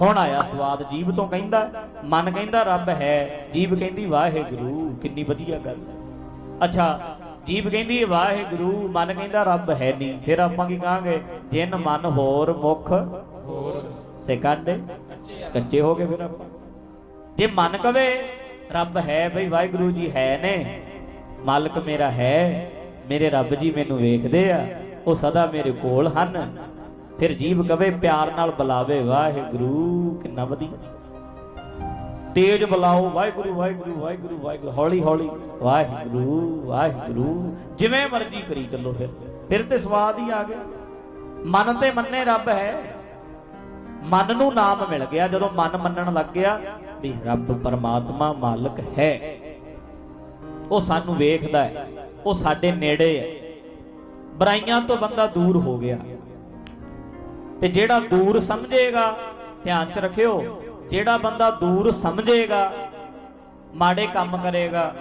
ਹੁਣ ਆਇਆ ਸਵਾਦ ਜੀਬ ਤੋਂ ਕਹਿੰਦਾ ਮਨ ਕਹਿੰਦਾ ਰੱਬ ਹੈ ਜੀਬ ਕਹਿੰਦੀ ਵਾਹਿਗੁਰੂ ਕਿੰਨੀ ਵਧੀਆ ਗੱਲ ਅੱਛਾ ਜੀਬ ਕਹਿੰਦੀ ਵਾਹਿਗੁਰੂ ਮਨ ਕਹਿੰਦਾ ਰੱਬ ਹੈ ਨਹੀਂ ਫਿਰ ਆਪਾਂ ਕੀ ਕਹਾਂਗੇ? ਜਿਨ ਮਨ ਹੋਰ ਮੁਖ ਹੋਰ। ਸੇ ਕਾਂਡੇ ਕੱਚੇ ਹੋ ਗਏ ਫਿਰ ਆਪਾਂ। ਜੇ ਮਨ ਕਵੇ ਰੱਬ ਹੈ ਬਈ ਵਾਹਿਗੁਰੂ ਜੀ ਹੈ ਨੇ ਮਾਲਕ ਮੇਰਾ ਹੈ ਮੇਰੇ ਰੱਬ ਜੀ ਮੈਨੂੰ ਵੇਖਦੇ ਆ ਉਹ ਸਦਾ ਮੇਰੇ ਕੋਲ ਹਨ। ਫਿਰ ਜੀਵ ਕਵੇ ਪਿਆਰ ਨਾਲ ਬੁਲਾਵੇ ਵਾਹਿਗੁਰੂ, ਕਿੰਨਾ ਵਧੀਆ। ਤੇਜ ਬੁਲਾਓ, ਵਾਹਿਗੁਰੂ ਵਾਹਿਗੁਰੂ ਵਾਹਿਗੁਰੂ ਵਾਹਿਗੁਰੂ, ਹੌਲੀ ਹੌਲੀ, ਵਾਹਿਗੁਰੂ ਵਾਹਿਗੁਰੂ, ਜਿਵੇਂ ਮਰਜ਼ੀ ਕਰੀ ਚੱਲੋ ਫਿਰ। ਫਿਰ ਤੇ ਸਵਾਦ ਹੀ ਆ ਗਿਆ। ਮਨ ਤੇ ਮੰਨੇ ਰੱਬ ਹੈ। ਮਨ ਨੂੰ ਨਾਮ ਮਿਲ ਗਿਆ, ਜਦੋਂ ਮਨ ਮੰਨਣ ਲੱਗ ਗਿਆ ਵੀ ਰੱਬ ਪਰਮਾਤਮਾ ਮਾਲਕ ਹੈ। ਉਹ ਸਾਨੂੰ ਵੇਖਦਾ ਹੈ, ਉਹ ਸਾਡੇ ਨੇੜੇ ਹੈ। ਬੁਰਾਈਆਂ ਤੋਂ ਬੰਦਾ ਦੂਰ ਹੋ ਗਿਆ। ਤੇ ਜਿਹੜਾ ਦੂਰ ਸਮਝੇਗਾ, ਧਿਆਨ ਚ ਰੱਖਿਓ, ਜਿਹੜਾ ਬੰਦਾ ਦੂਰ ਸਮਝੇਗਾ, ਮਾੜੇ ਕੰਮ ਕਰੇਗਾ,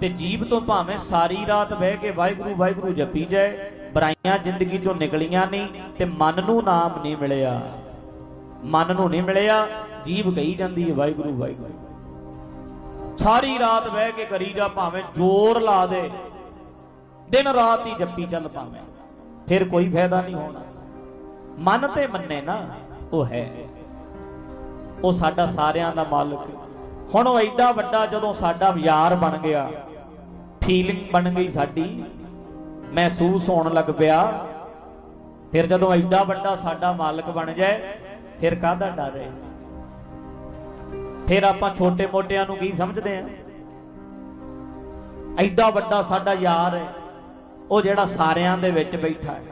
ਤੇ ਜੀਬ ਤੋਂ ਭਾਵੇਂ ਸਾਰੀ ਰਾਤ ਬਹਿ ਕੇ ਵਾਹਿਗੁਰੂ ਵਾਹਿਗੁਰੂ ਜਪੀ ਜਾਏ, ਬੁਰਾਈਆਂ ਜ਼ਿੰਦਗੀ ਚੋਂ ਨਿਕਲੀਆਂ ਨਹੀਂ, ਤੇ ਮਨ ਨੂੰ ਨਾਮ ਨਹੀਂ ਮਿਲਿਆ। ਮਨ ਨੂੰ ਨਹੀਂ ਮਿਲਿਆ ਜੀਬ ਕਹੀ ਜਾਂਦੀ ਹੈ ਵਾਹਿਗੁਰੂ ਵਾਹਿਗੁਰੂ। ਸਾਰੀ ਰਾਤ ਬਹਿ ਕੇ ਕਰੀ ਜਾ ਭਾਵੇਂ ਜ਼ੋਰ ਲਾ ਦੇ, ਦਿਨ ਰਾਤ ਹੀ ਜੱਪੀ ਚੱਲ ਭਾਵੇਂ, ਫਿਰ ਕੋਈ ਫਾਇਦਾ ਨਹੀਂ ਹੋਣਾ। ਮਨ ਤੇ ਮੰਨੇ ਨਾ, ਉਹ ਹੈ। ਉਹ ਸਾਡਾ ਸਾਰਿਆਂ ਦਾ ਮਾਲਕ। ਹੁਣ ਉਹ ਐਡਾ ਵੱਡਾ ਜਦੋਂ ਸਾਡਾ ਯਾਰ ਬਣ ਗਿਆ ਫੀਲਿੰਗ ਬਣ ਗਈ ਸਾਡੀ, ਮਹਿਸੂਸ ਹੋਣ ਲੱਗ ਪਿਆ। ਫਿਰ ਜਦੋਂ ਐਡਾ ਵੱਡਾ ਸਾਡਾ ਮਾਲਕ ਬਣ ਜਾਏ, ਫਿਰ ਕਾਹਦਾ ਡਰ ਹੈ? ਫਿਰ ਆਪਾਂ ਛੋਟੇ ਮੋਟਿਆਂ ਨੂੰ ਕੀ ਸਮਝਦੇ ਆ ਐਡਾ ਵੱਡਾ ਸਾਡਾ ਯਾਰ ਹੈ, ਉਹ ਜਿਹੜਾ ਸਾਰਿਆਂ ਦੇ ਵਿੱਚ ਬੈਠਾ ਹੈ।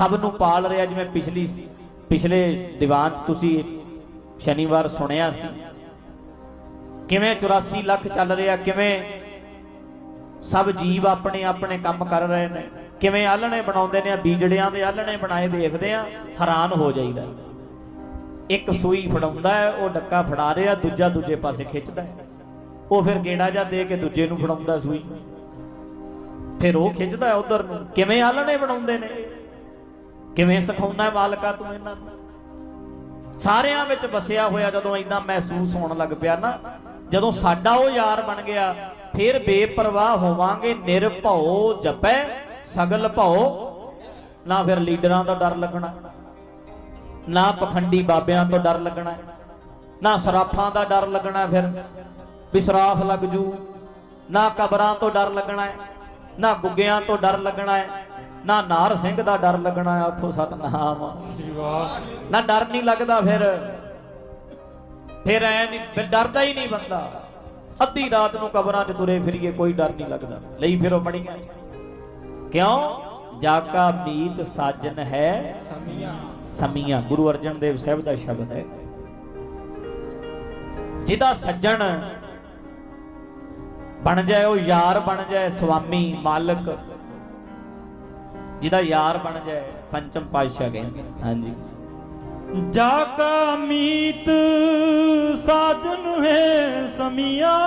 ਸਭ ਨੂੰ ਪਾਲ ਰਿਹਾ ਜਿਵੇਂ ਪਿਛਲੀ ਪਿਛਲੇ ਦੀਵਾਨ 'ਚ ਤੁਸੀਂ ਸ਼ਨੀਵਾਰ ਸੁਣਿਆ ਸੀ। ਕਿਵੇਂ 84 ਲੱਖ ਚੱਲ ਰਿਹਾ, ਕਿਵੇਂ ਸਭ ਜੀਵ ਆਪਣੇ ਆਪਣੇ ਕੰਮ ਕਰ ਰਹੇ ਨੇ, ਕਿਵੇਂ ਆਲਣੇ ਬਣਾਉਂਦੇ ਨੇ, ਬੀਜੜਿਆਂ ਦੇ ਆਲਣੇ ਬਣਾਏ ਵੇਖਦੇ ਆ ਹੈਰਾਨ ਹੋ ਜਾਈਦਾ। ਇੱਕ ਸੂਈ ਫੜਾਉਂਦਾ ਹੈ, ਉਹ ਡੱਕਾ ਫੜਾ ਰਿਹਾ, ਦੂਜਾ ਦੂਜੇ ਪਾਸੇ ਖਿੱਚਦਾ ਹੈ। ਉਹ ਫਿਰ ਗੇੜਾ ਜਾ ਦੇ ਕੇ ਦੂਜੇ ਨੂੰ ਫੜਾਉਂਦਾ ਸੂਈ। ਫਿਰ ਉਹ ਖਿੱਚਦਾ ਉਧਰ ਨੂੰ, ਕਿਵੇਂ ਆਲਣੇ ਬਣਾਉਂਦੇ ਨੇ? ਕਿਵੇਂ ਸਿਖਾਉਣਾ ਹੈ ਮਾਲਕਾ ਤੂੰ ਇਹਨਾਂ ਨੂੰ? ਸਾਰਿਆਂ ਵਿੱਚ ਵਸਿਆ ਹੋਇਆ ਜਦੋਂ ਇਦਾਂ ਮਹਿਸੂਸ ਹੋਣ ਲੱਗ ਪਿਆ ਨਾ, ਜਦੋਂ ਸਾਡਾ ਉਹ ਯਾਰ ਬਣ ਗਿਆ, ਫਿਰ ਬੇਪਰਵਾਹ ਹੋਵਾਂਗੇ, ਨਿਰਭਉ ਜਪੈ, ਸਗਲ ਭਉ। ਨਾ ਫਿਰ ਲੀਡਰਾਂ ਦਾ ਡਰ ਲੱਗਣਾ, ਨਾ ਪਖੰਡੀ ਬਾਬਿਆਂ ਤੋਂ ਡਰ ਲੱਗਣਾ, ਨਾ ਸਰਾਫਾਂ ਦਾ ਡਰ ਲੱਗਣਾ ਫਿਰ, ਵੀ ਸਰਾਫ ਲੱਗ ਜੂ। ਨਾ ਕਬਰਾਂ ਤੋਂ ਡਰ ਲੱਗਣਾ ਨਾ ਗੁੱਗਿਆਂ ਤੋਂ ਡਰ ਲੱਗਣਾ ਹੈ। ਨਾ ਨਾਰ ਸਿੰਘ ਦਾ ਡਰ ਲੱਗਣਾ ਹੈ ਆਖੋ ਸਤਨਾਮ। ਨਾ ਡਰ ਨਹੀਂ ਲੱਗਦਾ ਫਿਰ। ਫਿਰ ਐ ਨਹੀਂ, ਫਿਰ ਡਰਦਾ ਹੀ ਨਹੀਂ ਬੰਦਾ। ਅੱਧੀ ਰਾਤ ਨੂੰ ਕਬਰਾਂ 'ਚ ਤੁਰੇ ਫਿਰੀਏ, ਕੋਈ ਡਰ ਨਹੀਂ ਲੱਗਦਾ। ਲਈ ਫਿਰੋ ਬੜੀਆਂ ਕਿਉਂ? ਜਾਕਾ ਬੀਤ ਸਾਜਨ ਹੈ। ਸਮੀਆਂ। ਸਮੀਆਂ ਗੁਰੂ ਅਰਜਨ ਦੇਵ ਸਾਹਿਬ ਦਾ ਸ਼ਬਦ ਹੈ। ਜਿਹਦਾ ਸੱਜਣ ਬਣ ਜਾਏ, ਉਹ ਯਾਰ ਬਣ ਜਾਏ ਸੁਆਮੀ ਮਾਲਕ। ਜਿਹਦਾ ਯਾਰ ਬਣ ਜਾਏ, ਪੰਚਮ ਪਾਤਸ਼ਾਹ ਕਹਿੰਦੇ। ਹਾਂਜੀ। ਜਾ ਕਾ ਮੀਤ ਸਾਜਨ ਹੈ ਸਮੀਆਂ,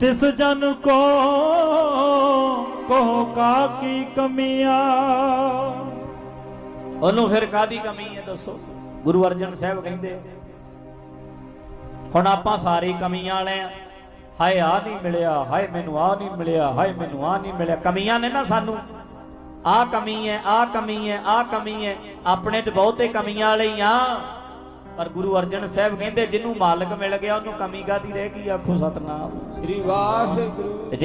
ਤਿਸ ਜਨ ਕੋ ਕੋ ਕਾ ਕੀ ਕਮੀਆਂ। ਉਹਨੂੰ ਫਿਰ ਕਾਦੀ ਕਮੀ ਹੈ ਦੱਸੋ? ਗੁਰੂ ਅਰਜਨ ਸਾਹਿਬ ਕਹਿੰਦੇ, ਹੁਣ ਆਪਾਂ ਸਾਰੇ ਕਮੀਆਂ ਵਾਲੇ ਆ। ਹਾਏ ਆ ਨਹੀਂ ਮਿਲਿਆ ਹਾਏ ਮੈਨੂੰ ਆ ਨਹੀਂ ਮਿਲਿਆ ਹਾਏ ਮੈਨੂੰ ਆ ਨਹੀਂ ਮਿਲਿਆ। ਕਮੀਆਂ ਨੇ ਨਾ ਸਾਨੂੰ ਆ ਕਮੀ ਹੈ ਆ ਕਮੀ ਹੈ ਆ ਕਮੀ ਹੈ ਆਪਣੇ ਚ ਬਹੁਤੇ ਕਮੀਆਂ ਵਾਲੇ ਹੀ ਆ ਪਰ ਗੁਰੂ ਅਰਜਨ ਸਾਹਿਬ ਕਹਿੰਦੇ ਜਿਹਨੂੰ ਮਾਲਕ ਮਿਲ ਗਿਆ ਉਹਨੂੰ ਕਮੀ ਕਾਦੀ ਰਹਿ ਗਈ? ਆਖੋ ਸਤਨਾਮ। ਸ੍ਰੀ ਵਾਹਿਗੁਰੂ।